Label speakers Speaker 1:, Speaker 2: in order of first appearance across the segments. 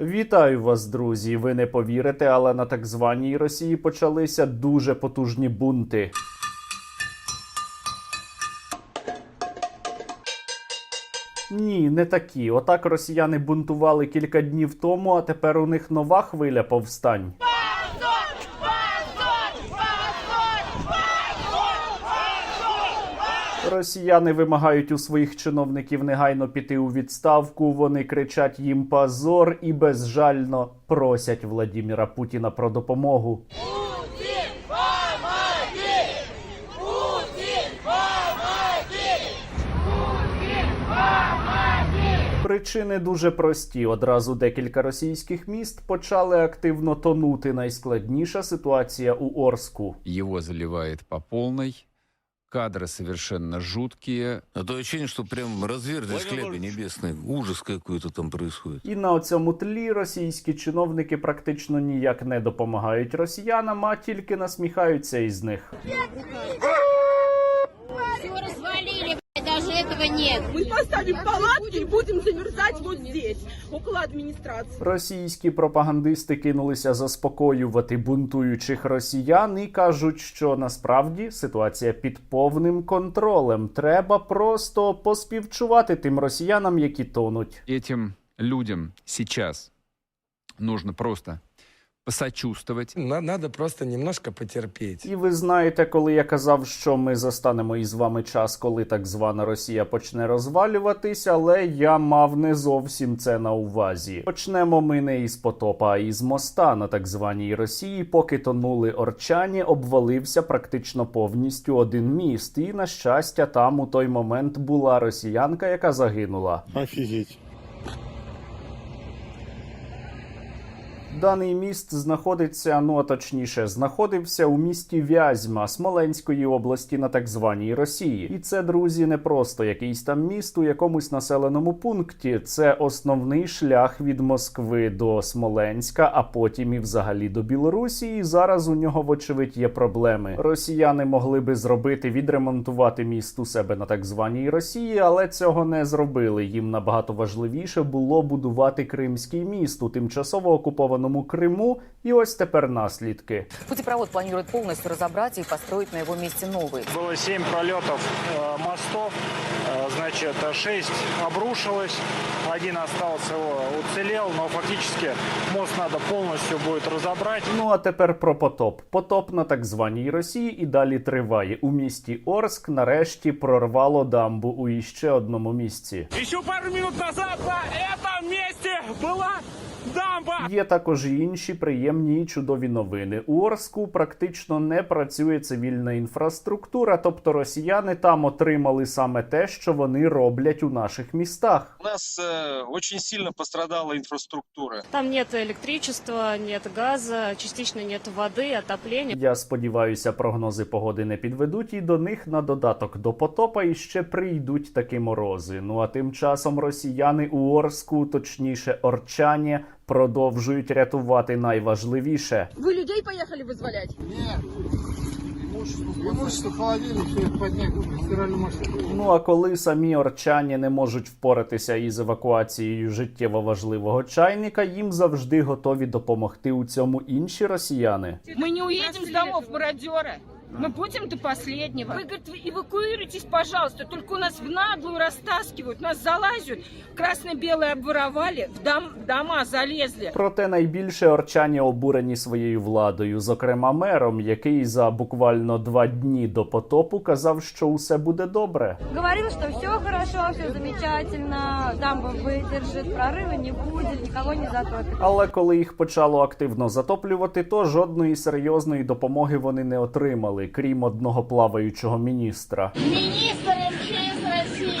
Speaker 1: Вітаю вас, друзі. Ви не повірите, але на так званій Росії почалися дуже потужні бунти. Ні, не такі. Отак росіяни бунтували кілька днів тому, а тепер у них нова хвиля повстань. Росіяни вимагають у своїх чиновників негайно піти у відставку. Вони кричать їм позор і безжально просять Владіміра Путіна про допомогу. Причини дуже прості. Одразу декілька російських міст почали активно тонути. Найскладніша ситуація у Орску.
Speaker 2: Его заливает по полной. Кадры совершенно жуткие.
Speaker 3: А то ощущение, что прям разверзлись хлебы небесные. Ужас какой-то там происходит.
Speaker 1: І на цьому тлі російські чиновники практично ніяк не допомагають росіянам, а тільки насміхаються із них.
Speaker 4: этого нет.
Speaker 5: Мы поставим палатки и будем замерзать вот здесь, около администрации.
Speaker 1: Російські пропагандисти кинулися заспокоювати бунтуючих росіян і кажуть, що насправді ситуація під повним контролем. Треба просто поспівчувати тим росіянам, які тонуть.
Speaker 2: Этим людям сейчас нужно просто посочувствовать.
Speaker 6: На- Надо просто немножко потерпеть.
Speaker 1: І ви знаєте, коли я казав, що ми застанемо із вами час, коли так звана Росія почне розвалюватись, але я мав не зовсім це на увазі. Почнемо ми не із потопа, а із моста на так званій Росії. Поки тонули орчані, обвалився практично повністю один міст. І на щастя, там у той момент була росіянка, яка загинула.
Speaker 7: Офигеть.
Speaker 1: Даний міст знаходиться, ну а точніше, знаходився у місті Вязьма Смоленської області на так званій Росії. І це, друзі, не просто якийсь там міст у якомусь населеному пункті. Це основний шлях від Москви до Смоленська, а потім і взагалі до Білорусі. І зараз у нього, вочевидь, є проблеми. Росіяни могли би зробити відремонтувати міст у себе на так званій Росії, але цього не зробили. Їм набагато важливіше було будувати Кримський міст у тимчасово окупованому Криму. І ось тепер наслідки.
Speaker 8: Путепровод планирует полностью разобрать и построить на его месте новый.
Speaker 9: Было 7 пролетов э, мостов, э, значит, 6 обрушилось, один остался, его уцелел, но фактически мост надо полностью будет разобрать.
Speaker 1: Ну а тепер про потоп. Потоп на так званій Росії і далі триває. У місті Орск нарешті прорвало дамбу у іще одному місці.
Speaker 9: Еще пару минут назад на этом месте была дамба!
Speaker 1: Є також і інші приємні і чудові новини. У Орску практично не працює цивільна інфраструктура, тобто росіяни там отримали саме те, що вони роблять у наших містах.
Speaker 10: У нас э, очень сильно пострадала инфраструктура.
Speaker 11: Там нет электричества, нет газа, частично нет воды, отопления.
Speaker 1: Я сподіваюся, прогнози погоди не підведуть, і до них на додаток до потопа іще прийдуть такі морози. Ну а тим часом росіяни у Орску, точніше орчані, продовжують рятувати найважливіше.
Speaker 5: Вы людей поехали вызволять?
Speaker 7: Имущество, холодильник, все это поднять, стиральную машину.
Speaker 1: Ну а коли самі орчані не можуть впоратися із евакуацією життєво важливого чайника, їм завжди готові допомогти у цьому інші росіяни.
Speaker 5: Мы не уедем с домов, мародеры. Мы будем до последнего. Вы, говорит, вы эвакуируйтесь, пожалуйста. Только у нас в наглую растаскивают, нас залазят. Красно-белые обворовали, в, дом, в дома залезли.
Speaker 1: Проте найбільше орчані обурені своєю владою, зокрема мером, який за буквально два дні до потопу казав, що усе буде добре.
Speaker 11: Говорил, что все хорошо, все замечательно, дамба выдержит, прорыва не будет, никого не затопит.
Speaker 1: Але коли їх почало активно затоплювати, то жодної серйозної допомоги вони не отримали, крім одного плаваючого міністра.
Speaker 4: Міністр МЧС Росії.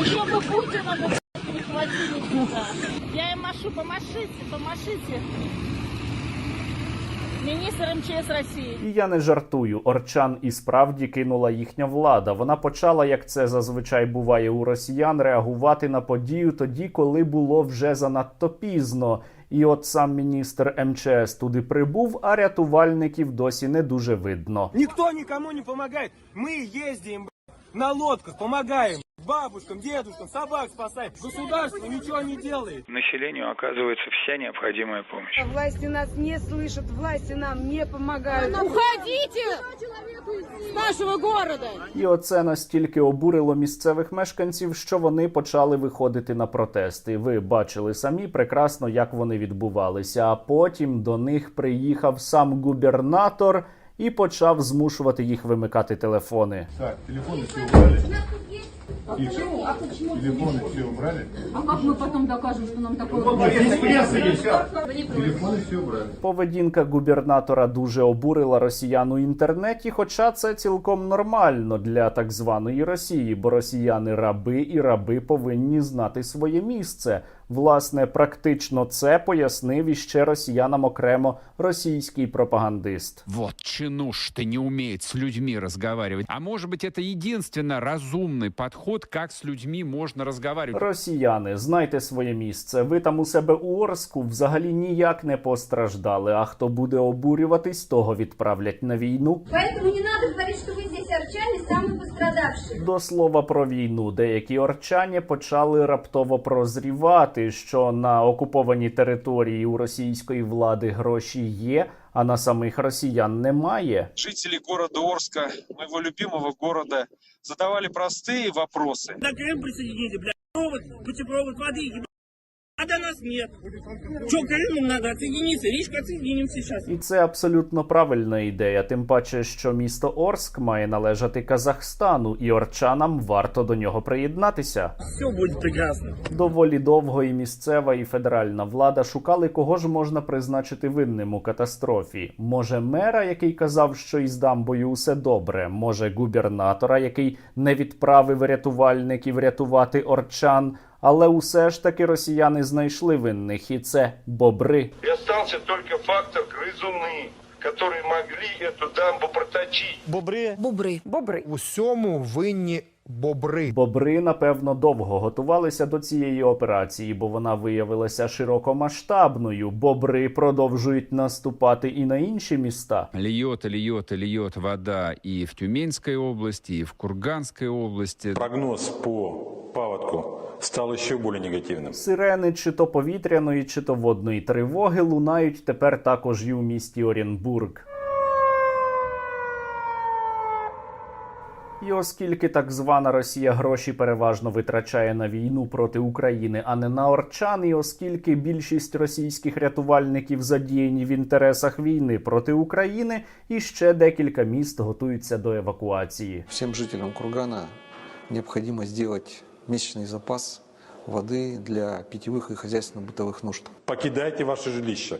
Speaker 4: Еще бы Путина бы прихватили сюда. Я їм машу, помашите, помашите. Министр МЧС Росії.
Speaker 1: І я не жартую. Орчан і справді кинула їхня влада. Вона почала, як це зазвичай буває у росіян, реагувати на подію тоді, коли було вже занадто пізно. І от сам міністр МЧС туди прибув, а рятувальників досі не дуже видно.
Speaker 12: Ніхто нікому не допомагає. Ми їздимо. На лодках, помогаем бабушкам, дедушкам, собак спасаем. Государство ничего не делает.
Speaker 9: Населению оказывается вся необходимая помощь.
Speaker 5: Власти нас не слышат, власти нам не помогают.
Speaker 4: Уходите с нашего города!
Speaker 1: І оце настільки обурило місцевих мешканців, що вони почали виходити на протести. Ви бачили самі прекрасно, як вони відбувалися. А потім до них приїхав сам губернатор і почав змушувати їх вимикати телефони.
Speaker 7: Так, телефоны все убрали. И телефоны все убрали.
Speaker 11: А как мы потом докажем, что нам такое
Speaker 7: Телефоны все убрали.
Speaker 1: Поведінка губернатора дуже обурила росіян у інтернеті, хоча це цілком нормально для так званої Росії, бо росіяни раби і раби повинні знати своє місце. Власне, практично це пояснив іще росіянам окремо російський пропагандист.
Speaker 2: Вот чинуш ты не умеет с людьми разговаривать. А может быть, это единственно разумный подход, как с людьми можно разговаривать.
Speaker 1: Росіяни, знайте своє місце. Ви там у себе у Орску взагалі ніяк не постраждали. А хто буде обурюватись, того відправлять на війну.
Speaker 11: Поэтому не надо говорить, что вы здесь арчане самые пострадавшие.
Speaker 1: До слова про війну, деякі орчані почали раптово прозрівати, що на окупованій території у російської влади гроші є, а на самих росіян немає.
Speaker 10: Жители города Орска, моего любимого города, задавали простые вопросы.
Speaker 12: На Крым присоедините, блядь, провод, путепровод воды, ебать. а до нас нет. Че, Крыму надо отсоединиться? Видишь, отсоединимся сейчас.
Speaker 1: І це абсолютно правильна ідея, тим паче, що місто Орск має належати Казахстану, і орчанам варто до нього приєднатися.
Speaker 12: Все будет прекрасно.
Speaker 1: Доволі довго і місцева, і федеральна влада шукали, кого ж можна призначити винним у катастрофі. Може, мера, який казав, що із дамбою усе добре, може, губернатора, який не відправив рятувальників рятувати орчан. Але усе ж таки росіяни знайшли винних, і це бобри.
Speaker 7: И остался только фактор грызуны, которые могли эту дамбу проточить.
Speaker 12: Бобры.
Speaker 8: Бубри.
Speaker 5: Бобры.
Speaker 12: Усьому винні бобри.
Speaker 1: Бобри, напевно, довго готувалися до цієї операції, бо вона виявилася широкомасштабною. Бобри продовжують наступати і на інші міста.
Speaker 2: Льет, и льет, и льет вода и в Тюменской области, и в Курганской области.
Speaker 7: Прогноз по паводку стал еще более негативным.
Speaker 1: Сирени чи то повітряної, чи то водної тривоги лунають тепер також і у місті Оренбург. І оскільки так звана Росія гроші переважно витрачає на війну проти України, а не на орчан, і оскільки більшість російських рятувальників задіяні в інтересах війни проти України, і ще декілька міст готуються до евакуації.
Speaker 12: Всем жителям Кургана необходимо сделать месячный запас воды для питьевых и хозяйственно-бытовых нужд.
Speaker 7: Покидайте ваше жилище.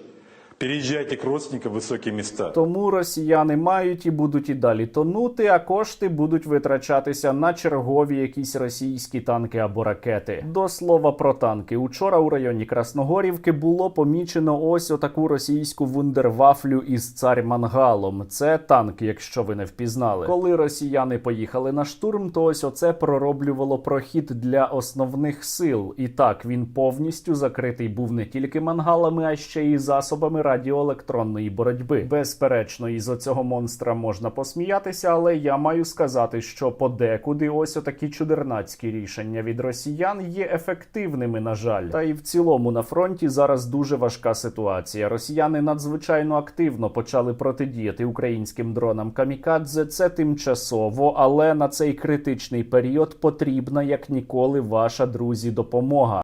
Speaker 7: Переезжайте к родственникам в высокие места.
Speaker 1: Тому росіяни мають і будуть і далі тонути, а кошти будуть витрачатися на чергові якісь російські танки або ракети. До слова про танки. Учора у районі Красногорівки було помічено ось отаку російську вундервафлю із цар мангалом. Це танк, якщо ви не впізнали. Коли росіяни поїхали на штурм, то ось оце пророблювало прохід для основних сил. І так він повністю закритий був не тільки мангалами, а ще й засобами радіоелектронної боротьби. Безперечно, із оцього монстра можна посміятися, але я маю сказати, що подекуди ось отакі чудернацькі рішення від росіян є ефективними, на жаль. Та і в цілому на фронті зараз дуже важка ситуація. Росіяни надзвичайно активно почали протидіяти українським дронам камікадзе. Це тимчасово, але на цей критичний період потрібна як ніколи ваша друзі допомога.